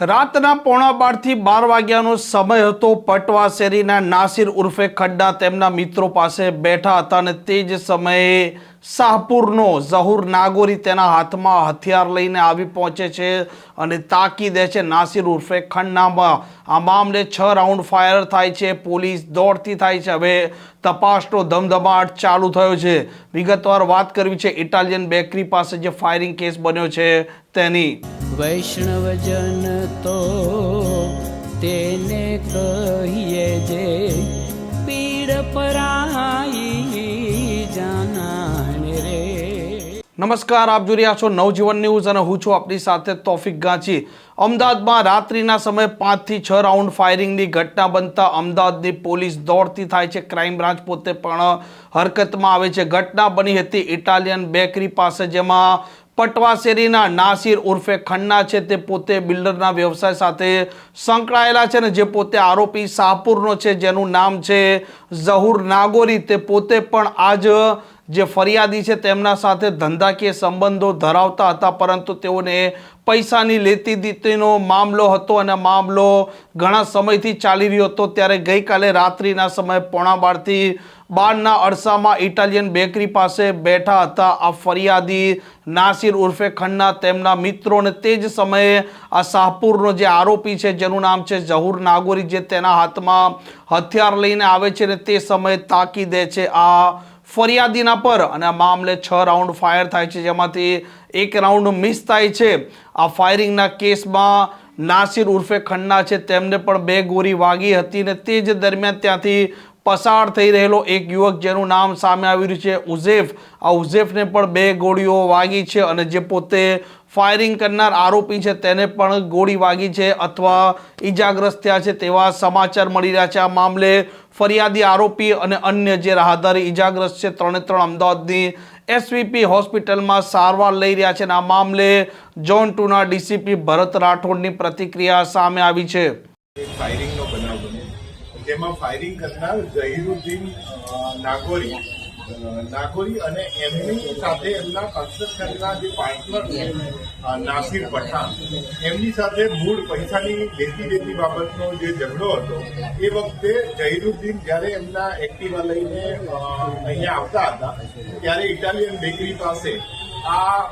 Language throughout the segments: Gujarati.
રાતના પોણા બારથી બાર વાગ્યાનો સમય હતો. પટવા શેરીના નાસિર ઉર્ફે ખડ્ડા તેમના મિત્રો પાસે બેઠા હતા અને તે જ સમયે શાહપુરનો ઝહુર નાગોરી તેના હાથમાં હથિયાર લઈને આવી પહોંચે છે અને તાકી દે છે. નાસિર ઉર્ફે ખન્નામાં આ મામલે છ રાઉન્ડ ફાયર થાય છે. પોલીસ દોડતી થાય છે. હવે તપાસનો ધમધમાટ ચાલુ થયો છે. વિગતવાર વાત કરવી છે. ઇટાલિયન બેકરી પાસે જે ફાયરિંગ કેસ બન્યો છે તેની. વૈષ્ણવજન તો તેને કહીએ જે પીડ પરાઈ જાનાને રે. નમસ્કાર આપ જોઈ રહ્યા છો નવજીવન ન્યૂઝ અને હું છું આપણી સાથે તોફિક ગાંચી. અમદાવાદમાં રાત્રિના સમયે પાંચથી છ રાઉન્ડ ફાયરિંગની ઘટના બનતા અમદાવાદની પોલીસ દોડતી થાય છે. ક્રાઇમ બ્રાન્ચ પોતે પણ હરકતમાં આવે છે. ઘટના બની હતી ઇટાલિયન બેકરી પાસે જેમાં પટવા શેરીના નાસિર ઉર્ફે ખન્ના છે, તે પોતે બિલ્ડરના વ્યવસાય સાથે સંકળાયેલા છે ને જે પોતે આરોપી શાહપુરનો છે, જેનું નામ છે ઝહુર નાગોરી, તે પોતે પણ આજ જે ફરિયાદી છે, તેમના સાથે ધંધાકીય સંબંધો ધરાવતા હતા, પરંતુ તેઓને પૈસાની લેતી દીતીનો મામલો હતો અને મામલો ઘણા સમયથી ચાલી રહ્યો હતો. ત્યારે ગઈકાલે રાત્રિના સમયે પોણા બારથી બારના અરસામાં ઇટાલિયન બેકરી પાસે બેઠા હતા. આ ફરિયાદી નાસિર ઉર્ફે ખન્ના તેમના મિત્રો અને તે જ સમયે આ શાહપુરનો જે આરોપી છે, જેનું નામ છે ઝહુર નાગોરી, જે તેના હાથમાં હથિયાર લઈને આવે છે અને તે સમયે તાકી દે છે આ ફરિયાદીના પર અને આ મામલે છ રાઉન્ડ ફાયર થાય છે, જેમાંથી એક રાઉન્ડ મિસ થાય છે. આ ફાયરિંગના કેસમાં નાસિર ઉર્ફે ખન્ના છે, તેમને પણ બે ગોળી વાગી હતી ને તે જ દરમિયાન ત્યાંથી પસાર થઈ રહેલો એક યુવક જેનું નામ સામે આવી રહ્યું છે ઉઝેફ. આ ઉઝેફને પણ બે ગોળીઓ વાગી છે અને જે પોતે ફાયરિંગ કરનાર આરોપી છે તેને પણ ગોળી વાગી છે અથવા ઈજાગ્રસ્ત થયા છે તેવા સમાચાર મળી રહ્યા છે આ મામલે ફરિયાદી આરોપી અને અન્ય જે રાહદારી ઈજાગ્રસ્ત છે ત્રણે ત્રણ અમદાવાદની એસવીપી હોસ્પિટલમાં સારવાર લઈ રહ્યા છે અને આ મામલે જોન ટુના ડીસીપી ભરત રાઠોડની પ્રતિક્રિયા સામે આવી છે. ફાયરિંગનો બનાવ જેમાં ફાયરિંગ કરનાર ઝહીરુદ્દીન નાગોરી નાગોરી અને એમની સાથે એમના કન્સ્ટ્રક્શનના જે પાર્ટનર છે નાસિર પઠાણ, એમની સાથે મૂળ પૈસાની લેતી દેતી બાબતનો જે ઝઘડો હતો, એ વખતે ઝહીરુદ્દીન જ્યારે એમના એક્ટિવા લઈને અહીંયા આવતા હતા, ત્યારે ઇટાલિયન બેકરી પાસે આ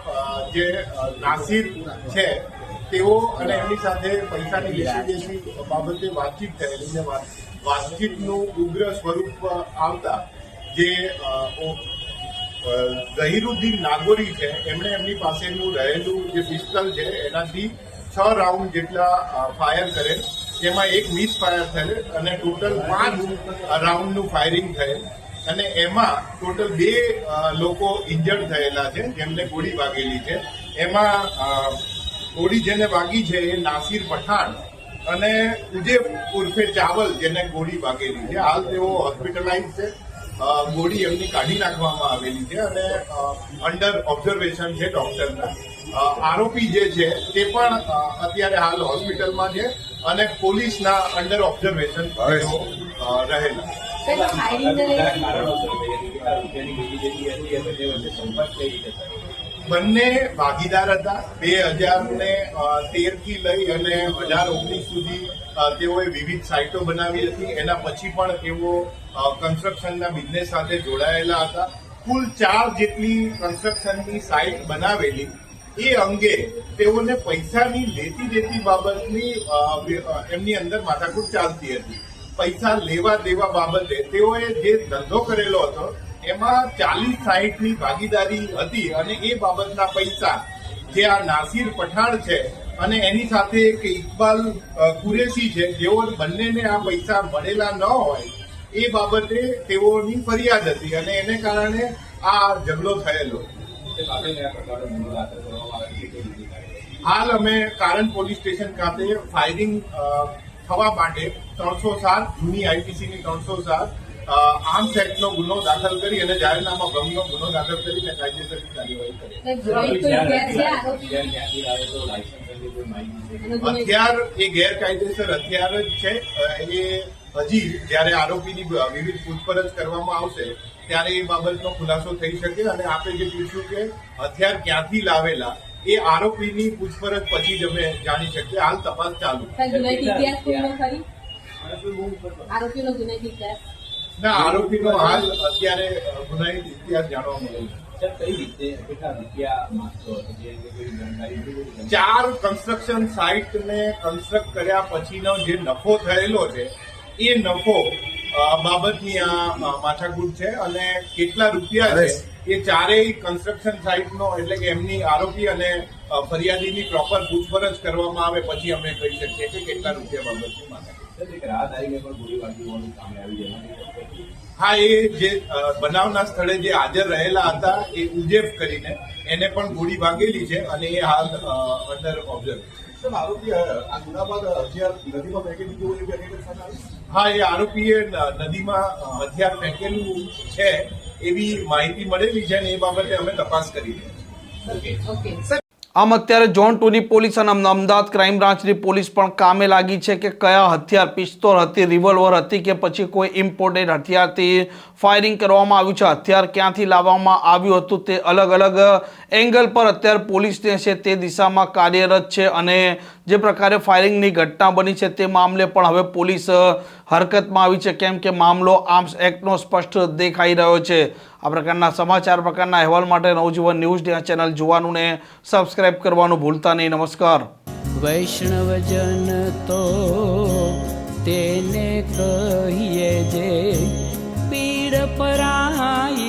જે નાસિર છે, તેઓ અને એમની સાથે પૈસાની લેતી દેતી બાબતે વાતચીત થયેલી ને વાત- વાતચીતનું ઉગ્ર સ્વરૂપ આવતા જે ઝહીરુદ્દીન નાગોરી છે, એમણે એમની પાસેનું રહેલું જે પિસ્તલ છે, એનાથી છ રાઉન્ડ જેટલા ફાયર કરેલ જેમાં એક મિસ ફાયર થયેલ અને ટોટલ પાંચ રાઉન્ડનું ફાયરિંગ થયેલ. અને એમાં ટોટલ બે લોકો ઇન્જર્ડ થયેલા છે, જેમને ગોળી વાગેલી છે. એમાં ગોળી જેને વાગી છે એ નાસિર પઠાણ અને ઉજેબ ઉર્ફે ચાવલ જેને ગોળી વાગેલી છે. હાલ તેઓ હોસ્પિટલાઇઝ છે. ગોળી એમની કાઢી નાખવામાં આવેલી છે અને અંડર ઓબ્ઝર્વેશન છે ડોક્ટરના આરોપી જે છે તે પણ અત્યારે હાલ હોસ્પિટલમાં છે અને પોલીસના અંડર ઓબ્ઝર્વેશન રહેલા. બંને ભાગીદાર હતા. બે હજાર ને તેરથી લઈ અને હજાર ઓગણીસ સુધી તેઓએ વિવિધ સાઇટો બનાવી હતી. એના પછી પણ તેઓ કન્સ્ટ્રક્શનના બિઝનેસ સાથે જોડાયેલા હતા. કુલ ચાર જેટલી કન્સ્ટ્રક્શનની સાઇટ બનાવેલી. એ અંગે તેઓને પૈસાની લેતી દેતી બાબતની એમની અંદર માથાકૂટ ચાલતી હતી. પૈસા લેવા દેવા બાબતે તેઓએ જે ધંધો કરેલો હતો એમાં ચાલીસ સાહીઠની ભાગીદારી હતી અને એ બાબતના પૈસા જે આ નાસિર પઠાણ છે અને એની સાથે એક ઇકબાલ કુરેશી છે, જેઓ બંનેને આ પૈસા મળેલા ન હોય, એ બાબતે તેઓની ફરિયાદ હતી અને એને કારણે આ ઝઘડો થયેલો. હાલ અમે કારણ પોલીસ સ્ટેશન ખાતે ફાયરિંગ થવા માટે ત્રણસો સાત, જૂની આઈપીસીની ત્રણસો સાત આર્મ્સ એક્ટનો ગુનો દાખલ કરી અને જાહેરનામા ભંગનો ગુનો દાખલ કરીને કાયદેસરની કાર્યવાહી કરી. હથિયાર એ ગેરકાયદેસર હથિયાર જ છે. એ હજી જ્યારે આરોપીની વિવિધ પૂછપરછ કરવામાં આવશે ત્યારે એ બાબતનો ખુલાસો થઈ શકે અને આપે જે પૂછ્યું કે હથિયાર ક્યાંથી લાવેલા એ આરોપીની પૂછપરછ પછી જ અમે જાણી શકીએ. હાલ તપાસ ચાલુ. આરોપીનો ગુનાહિત ઇતિહાસ ના આરોપીનો હાલ અત્યારે ગુનાહિત ઇતિહાસ જાણવા મળ્યો છે. મળી? ચાર કન્સ્ટ્રક્શન સાઇટ ને કન્સ્ટ્રક્ટ કર્યા પછીનો જે નફો થયેલો છે એ નફો બાબતની આ માથાકૂટ છે અને કેટલા રૂપિયા છે એ ચારેય કન્સ્ટ્રક્શન સાઇટનો એટલે કે એમની આરોપી અને ફરિયાદીની પ્રોપર પૂછપરછ કરવામાં આવે પછી અમે કહી શકીએ કે કેટલા રૂપિયા બાબતની માથાકૂટ હા એ જે બનાવના સ્થળે જે હાજર રહેલા હતા એ ઉજેફ કરીને એને પણ ગોળી વાગેલી છે અને એ હાલ અંદર ઓબ્ઝર્વ? હા એ આરોપીએ નદીમાં હથિયાર ફેંકેલું છે એવી માહિતી મળેલી છે અને એ બાબતે અમે તપાસ કરી છે ઓકે ઓકે આમ અત્યારે ઝોન ટુની પોલીસ અને અમ- અમદાવાદ ક્રાઇમ બ્રાન્ચની પોલીસ પણ કામે લાગી છે કે કયા હથિયાર, પિસ્તોલ હતી, રિવોલ્વર હતી કે પછી કોઈ ઇમ્પોર્ટેડ હથિયારથી ફાયરિંગ કરવામાં આવ્યું છે? હથિયાર ક્યાંથી લાવવામાં આવ્યું હતું? તે અલગ અલગ એંગલ પર અત્યારે પોલીસ જે છે તે દિશામાં કાર્યરત છે અને જે પ્રકારે ફાયરિંગની ઘટના બની છે તે મામલે પણ હવે પોલીસ હરકતમાં આવી છે. કેમ કે મામલો આર્મ્સ એક્ટનો સ્પષ્ટ દેખાઈ રહ્યો છે. આ પ્રકારના સમાચાર, પ્રકારના અહેવાલ માટે નવજીવન ન્યૂઝ આ ચેનલ જોવાનું ને સબસ્ક્રાઇબ કરવાનું ભૂલતા નહીં. નમસ્કાર. વૈષ્ણવજન તો તેને કહીએ જે પીડ પરાઈ